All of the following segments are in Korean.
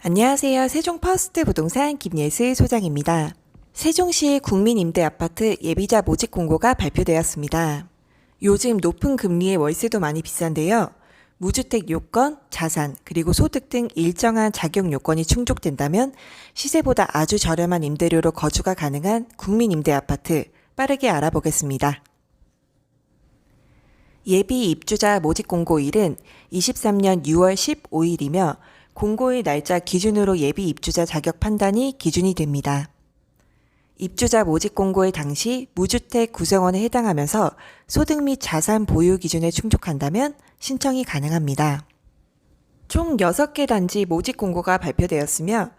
안녕하세요. 세종 퍼스트 부동산 김예슬 소장입니다. 세종시 국민임대아파트 예비자 모집 공고가 발표되었습니다. 요즘 높은 금리의 월세도 많이 비싼데요. 무주택 요건, 자산, 그리고 소득 등 일정한 자격 요건이 충족된다면 시세보다 아주 저렴한 임대료로 거주가 가능한 국민임대아파트 빠르게 알아보겠습니다. 예비 입주자 모집 공고일은 23년 6월 15일이며 공고일 날짜 기준으로 예비 입주자 자격 판단이 기준이 됩니다. 입주자 모집 공고일 당시 무주택 구성원에 해당하면서 소득 및 자산 보유 기준에 충족한다면 신청이 가능합니다. 총 6개 단지 모집 공고가 발표되었으며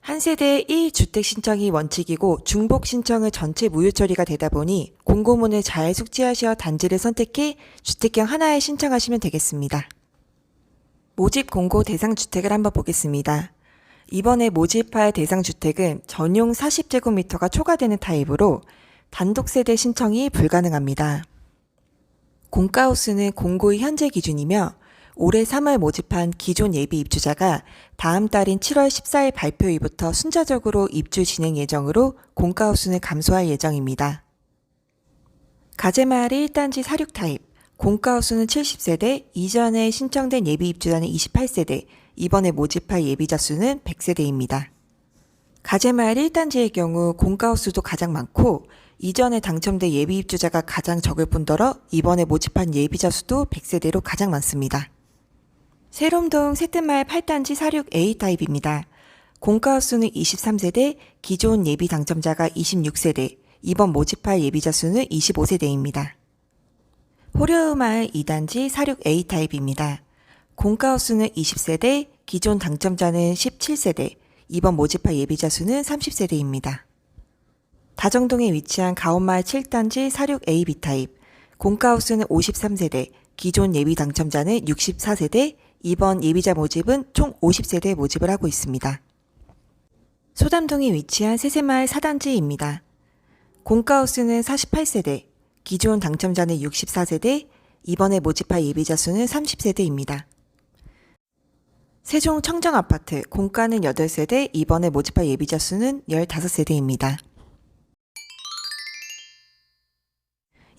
한 세대 1주택 신청이 원칙이고 중복 신청은 전체 무효 처리가 되다 보니 공고문을 잘 숙지하셔 단지를 선택해 주택형 하나에 신청하시면 되겠습니다. 모집 공고 대상 주택을 한번 보겠습니다. 이번에 모집할 대상 주택은 전용 40제곱미터가 초과되는 타입으로 단독 세대 신청이 불가능합니다. 공가우스는 공고의 현재 기준이며 올해 3월 모집한 기존 예비 입주자가 다음 달인 7월 14일 발표 일부터 순차적으로 입주 진행 예정으로 공가우스는 감소할 예정입니다. 가제마을 1단지 사륙 타입, 공가우수는 70세대, 이전에 신청된 예비 입주자는 28세대, 이번에 모집할 예비자 수는 100세대입니다. 가제마을 1단지의 경우 공가우수도 가장 많고 이전에 당첨된 예비 입주자가 가장 적을 뿐더러 이번에 모집한 예비자 수도 100세대로 가장 많습니다. 세롬동 세트마을 8단지 사륙 A 타입입니다. 공가우수는 23세대, 기존 예비 당첨자가 26세대, 이번 모집할 예비자 수는 25세대입니다. 호려우마을 2단지 사륙 A 타입입니다. 공가우수는 20세대, 기존 당첨자는 17세대, 이번 모집할 예비자 수는 30세대입니다. 다정동에 위치한 가온마을 7단지 사륙 AB 타입, 공가우수는 53세대, 기존 예비 당첨자는 64세대, 이번 예비자 모집은 총 50세대 모집을 하고 있습니다. 소담동에 위치한 세세마을 4단지입니다. 공가우스는 48세대, 기존 당첨자는 64세대, 이번에 모집할 예비자 수는 30세대입니다. 세종 청정아파트, 공가는 8세대, 이번에 모집할 예비자 수는 15세대입니다.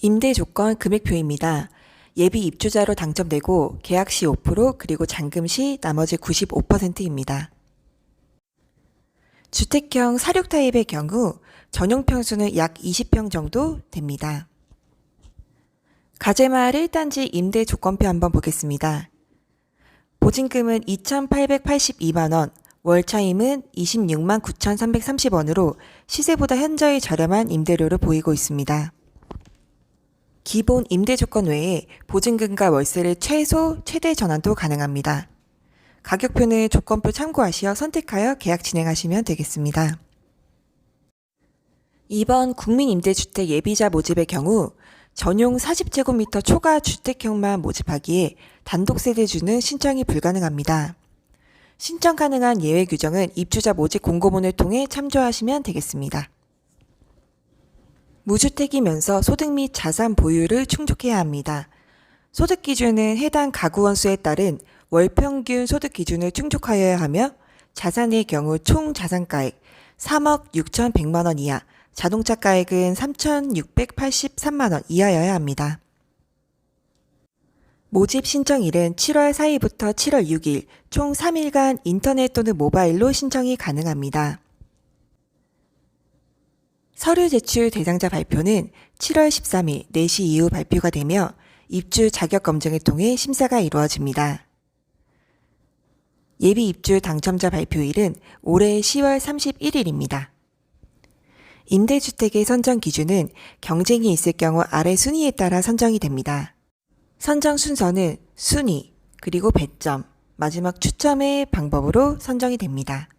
임대 조건 금액표입니다. 예비 입주자로 당첨되고 계약 시 5% 그리고 잔금 시 나머지 95%입니다. 주택형 사륙 타입의 경우 전용 평수는 약 20평 정도 됩니다. 가제마을 1단지 임대 조건표 한번 보겠습니다. 보증금은 2,882만원, 월차임은 26만 9,330원으로 시세보다 현저히 저렴한 임대료를 보이고 있습니다. 기본 임대 조건 외에 보증금과 월세를 최소, 최대 전환도 가능합니다. 가격표는 조건표 참고하시어 선택하여 계약 진행하시면 되겠습니다. 이번 국민임대주택 예비자 모집의 경우 전용 40제곱미터 초과 주택형만 모집하기에 단독 세대주는 신청이 불가능합니다. 신청 가능한 예외 규정은 입주자 모집 공고문을 통해 참조하시면 되겠습니다. 무주택이면서 소득 및 자산 보유를 충족해야 합니다. 소득 기준은 해당 가구 원수에 따른 월 평균 소득 기준을 충족하여야 하며 자산의 경우 총 자산가액 3억 6,100만 원 이하, 자동차 가액은 3,683만 원 이하여야 합니다. 모집 신청일은 7월 4일부터 7월 6일 총 3일간 인터넷 또는 모바일로 신청이 가능합니다. 서류 제출 대상자 발표는 7월 13일 4시 이후 발표가 되며 입주 자격 검증을 통해 심사가 이루어집니다. 예비 입주 당첨자 발표일은 올해 10월 31일입니다. 임대주택의 선정 기준은 경쟁이 있을 경우 아래 순위에 따라 선정이 됩니다. 선정 순서는 순위, 그리고 배점, 마지막 추첨의 방법으로 선정이 됩니다.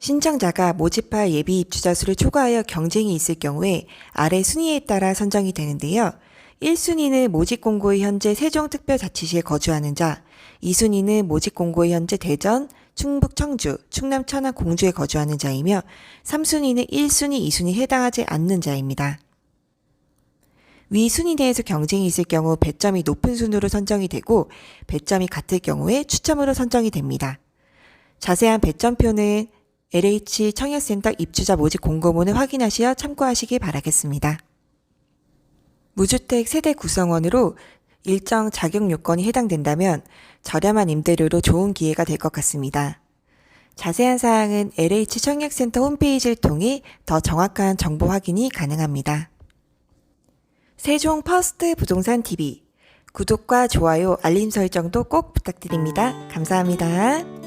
신청자가 모집할 예비 입주자 수를 초과하여 경쟁이 있을 경우에 아래 순위에 따라 선정이 되는데요. 1순위는 모집 공고의 현재 세종특별자치시에 거주하는 자, 2순위는 모집 공고의 현재 대전, 충북 청주, 충남 천안 공주에 거주하는 자이며 3순위는 1순위, 2순위 해당하지 않는 자입니다. 위 순위 내에서 경쟁이 있을 경우 배점이 높은 순으로 선정이 되고 배점이 같을 경우에 추첨으로 선정이 됩니다. 자세한 배점표는 LH 청약센터 입주자 모집 공고문을 확인하시어 참고하시기 바라겠습니다. 무주택 세대 구성원으로 일정 자격 요건이 해당된다면 저렴한 임대료로 좋은 기회가 될 것 같습니다. 자세한 사항은 LH 청약센터 홈페이지를 통해 더 정확한 정보 확인이 가능합니다. 세종 퍼스트 부동산 TV 구독과 좋아요, 알림 설정도 꼭 부탁드립니다. 감사합니다.